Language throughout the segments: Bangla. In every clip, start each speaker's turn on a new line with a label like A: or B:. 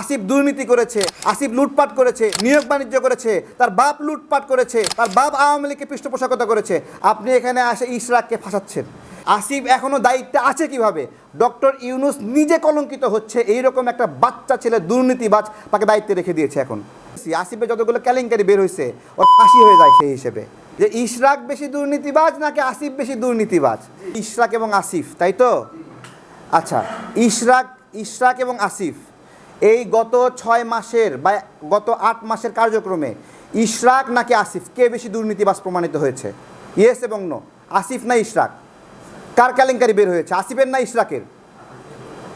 A: আসিফ দুর্নীতি করেছে, আসিফ লুটপাট করেছে, নিয়োগ বাণিজ্য করেছে, তার বাপ লুটপাট করেছে, তার বাপ আওয়ামী লীগকে পৃষ্ঠপোষকতা করেছে। আপনি এখানে আসে ইশরাককে ফাঁসাচ্ছেন। আসিফ এখনও দায়িত্বে আছে কীভাবে? ডক্টর ইউনুস নিজে কলঙ্কিত হচ্ছে, এইরকম একটা বাচ্চা ছেলে দুর্নীতিবাজ তাকে দায়িত্বে রেখে দিয়েছে এখন। আসিফের যতগুলো কেলেঙ্কারি বের হয়েছে ওর ফাঁসি হয়ে যায় সেই হিসেবে। যে ইশরাক বেশি দুর্নীতিবাজ নাকি আসিফ বেশি দুর্নীতিবাজ? ইশরাক এবং আসিফ, তাই তো? আচ্ছা ইশরাক ইশরাক এবং আসিফ। এই গত ছয় মাসের বা গত আট মাসের কার্যক্রমে ইশরাক নাকি আসিফ? কে বেশি দুর্নীতিবাজ প্রমাণিত হয়েছে? ইয়েস এবং নো আসিফ না ইশরাক? কার কেলেঙ্কারি বের হয়েছে? আসিফের না ইশরাকের?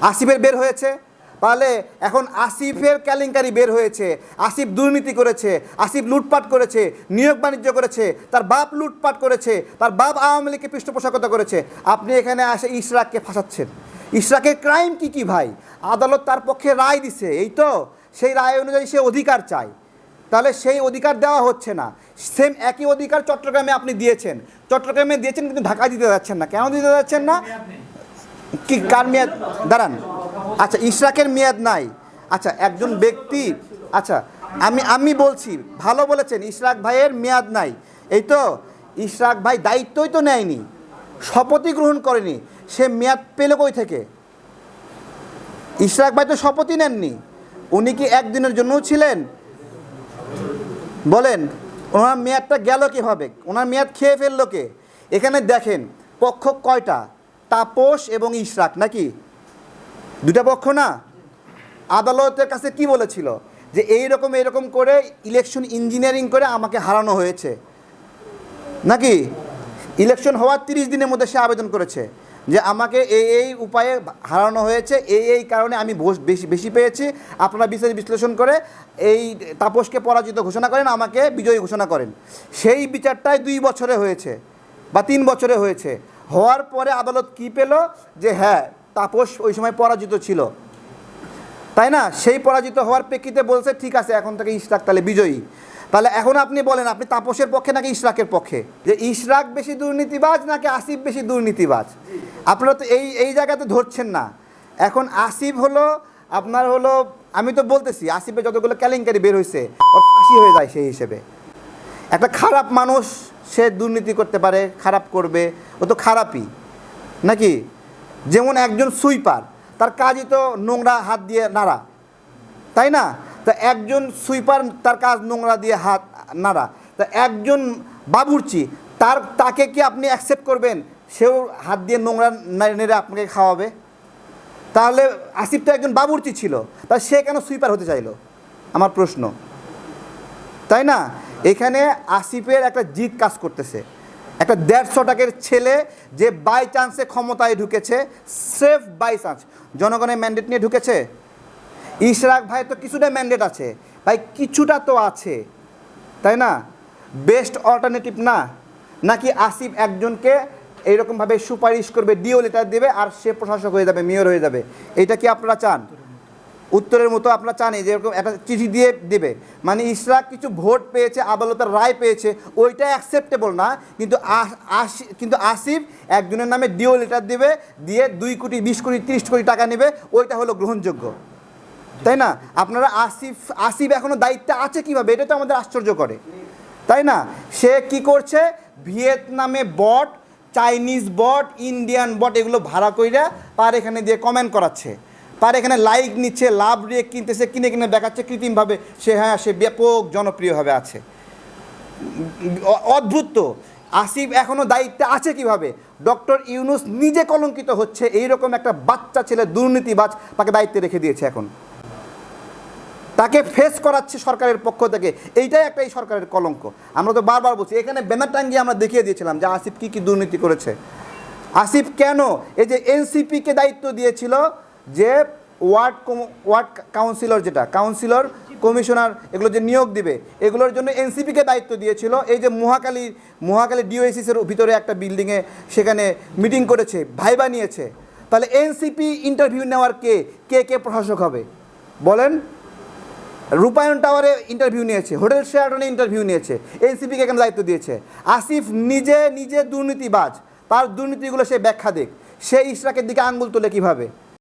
A: আসিফের বের হয়েছে? তাহলে এখন আসিফের কেলেঙ্কারি বের হয়েছে, আসিফ দুর্নীতি করেছে, আসিফ লুটপাট করেছে, নিয়োগ বাণিজ্য করেছে, তার বাপ লুটপাট করেছে, তার বাপ আওয়ামী লীগকে পৃষ্ঠপোষকতা করেছে। আপনি এখানে আসে ইশরাককে ফাঁসাচ্ছেন। ইশরাকের ক্রাইম কি কি ভাই? আদালত তার পক্ষে রায় দিছে, এই তো? সেই রায় অনুযায়ী সে অধিকার চায়। তাহলে সেই অধিকার দেওয়া হচ্ছে না। সেম একই অধিকার চট্টগ্রামে আপনি দিয়েছেন। চট্টগ্রামে দিয়েছেন কিন্তু ঢাকা দিতে যাচ্ছেন না। কেন দিতে যাচ্ছেন না? কি, কার মেয়াদ? দাঁড়ান। আচ্ছা ইশরাকের মেয়াদ নাই। আচ্ছা একজন ব্যক্তি আচ্ছা আমি আমি বলছি, ভালো বলেছেন, ইশরাক ভাইয়ের মেয়াদ নাই। এই তো, ইশরাক ভাই দায়িত্বই তো নেয়নি। শপথই গ্রহণ করেনি। সে মেয়াদ পেল কই থেকে? ইশরাক ভাই তো শপথই নেননি। উনি কি একদিনের জন্যও ছিলেন? বলেন, ওনার মেয়াদটা গেল কীভাবে? ওনার মেয়াদ খেয়ে ফেলল কে? এখানে দেখেন, পক্ষ কয়টা? তাপস এবং ইশরাক, নাকি? দুটা পক্ষ না? আদালতের কাছে কি বলেছিল? যে এই রকম এরকম করে ইলেকশন ইঞ্জিনিয়ারিং করে আমাকে হারানো হয়েছে। নাকি? ইলেকশন হওয়ার তিরিশ দিনের মধ্যে সে আবেদন করেছে। যে আমাকে এই এই উপায়ে হারানো হয়েছে, এই এই কারণে আমি বেশি বেশি পেয়েছি। আপনারা বিচার বিশ্লেষণ করে এই তাপসকে পরাজিত ঘোষণা করেন, আমাকে বিজয়ী ঘোষণা করেন। সেই বিচারটাই দুই বছরে হয়েছে বা তিন বছরে হয়েছে। হওয়ার পরে আদালত কি পেল? যে হ্যাঁ তাপস ওই সময় পরাজিত ছিল। তাই না? সেই পরাজিত হওয়ার প্রেক্ষিতে বলছে, ঠিক আছে, এখন থেকে ইশরাক তাহলে বিজয়ী। তাহলে এখন আপনি বলেন, আপনি তাপসের পক্ষে নাকি ইশরাকের পক্ষে? যে ইশরাক বেশি দুর্নীতিবাজ নাকি আসিফ বেশি দুর্নীতিবাজ? আপনারা তো এই এই জায়গাতে ধরছেন না। এখন আসিফ হলো, আপনার হলো, আমি তো বলতেছি আসিফের যতগুলো কেলেঙ্কারি বের হয়েছে ওর ফাঁসি হয়ে যায় সেই হিসেবে। একটা খারাপ মানুষ, সে দুর্নীতি করতে পারে, খারাপ করবে, ও তো খারাপই। নাকি? যেমন একজন সুইপার, তার কাজই তো নোংরা হাত দিয়ে নাড়া। তাই না? তা একজন সুইপার তার কাজ নোংরা দিয়ে হাত, নাড়া। তা একজন বাবুর্চি, তার, তাকে কি আপনি অ্যাকসেপ্ট করবেন? সেও হাত দিয়ে নোংরা নেড়ে আপনাকে খাওয়াবে? তাহলে আসিফ তো একজন বাবুর্চি ছিল। তা সে কেন সুইপার হতে চাইলো? আমার প্রশ্ন। তাই না? এখানে আসিফের একটা জিত কাজ করতেছে। একটা দেড়শো টাকের ছেলে যে বাই চান্সে ক্ষমতায় ঢুকেছে সেফ বাই চান্স জনগণের ম্যান্ডেট নিয়ে ঢুকেছে? ইশরাক ভাই তো কিছুটা ম্যান্ডেট আছে। ভাই, কিছুটা তো আছে। তাই না? বেস্ট অল্টারনেটিভ না। নাকি আসিফ একজনকে এইরকমভাবে সুপারিশ করবে ডিও লেটার দেবে আর সে প্রশাসক হয়ে যাবে মেয়র হয়ে যাবে। এটা কি আপনারা চান? উত্তরের মতো আপনারা চান যে এরকম একটা চিঠি দিয়ে দেবে। মানে ইশরাক কিছু ভোট পেয়েছে, আদালতের রায় পেয়েছে, ওইটা অ্যাকসেপ্টেবল না। কিন্তু কিন্তু আসিফ একজনের নামে ডিও লেটার দেবে, দিয়ে দুই কোটি, বিশ কোটি, তিরিশ কোটি টাকা নেবে, ওইটা হলো গ্রহণযোগ্য। তাই না? আপনারা আসিফ আসিফ এখনও দায়িত্বে আছে কীভাবে? এটা তো আমাদের আশ্চর্য করে। তাই না? সে কি করছে? ভিয়েতনামে বট, চাইনিজ বট, ইন্ডিয়ান বট এগুলো ভাড়া কইরা তার এখানে দিয়ে কমেন্ট করাচ্ছে। তার এখানে লাইক নিচ্ছে, লাভ রিয়ে কিনতেছে, কিনে কিনে দেখাচ্ছে, কৃত্রিমভাবে সে হ্যাঁ সে ব্যাপক জনপ্রিয়ভাবে আছে। অদ্ভুত তো আসিফ এখনও দায়িত্বে আছে কীভাবে? ডক্টর ইউনুস নিজে কলঙ্কিত হচ্ছে, এইরকম একটা বাচ্চা ছেলে দুর্নীতিবাজ, তাকে দায়িত্বে রেখে দিয়েছে এখন। তাকে ফেস করাচ্ছে সরকারের পক্ষ থেকে। এইটাই একটা এই সরকারের কলঙ্ক। আমরা তো বারবার বলছি, এখানে ব্যানার টাঙ্গিয়ে আমরা দেখিয়ে দিয়েছিলাম যে আসিফ কী কী দুর্নীতি করেছে। আসিফ কেন? এই যে এনসিপিকে দায়িত্ব দিয়েছিল যে ওয়ার্ড ওয়ার্ড কাউন্সিলর যেটা, কাউন্সিলর, কমিশনার, এগুলো যে নিয়োগ দিবে, এগুলোর জন্য এনসিপিকে দায়িত্ব দিয়েছিল। এই যে মহাকালী মহাকালী ডিওএসিসের ভিতরে একটা বিল্ডিংয়ে সেখানে মিটিং করেছে, ভাইবা নিয়েছে। তাহলে এনসিপি ইন্টারভিউ নেওয়ার কে? কে কে প্রশাসক হবে? বলেন। রূপায়ণ টাওয়ারে ইন্টারভিউ নিয়েছে, হোটেল শেয়ারটনে ইন্টারভিউ নিয়েছে এনসিপিকে কেন দায়িত্ব দিয়েছে? আসিফ নিজে নিজে দুর্নীতিবাজ, তার দুর্নীতিগুলো সে ব্যাখ্যা দেখ সে ইশরাকের দিকে আঙ্গুল তোলে কীভাবে?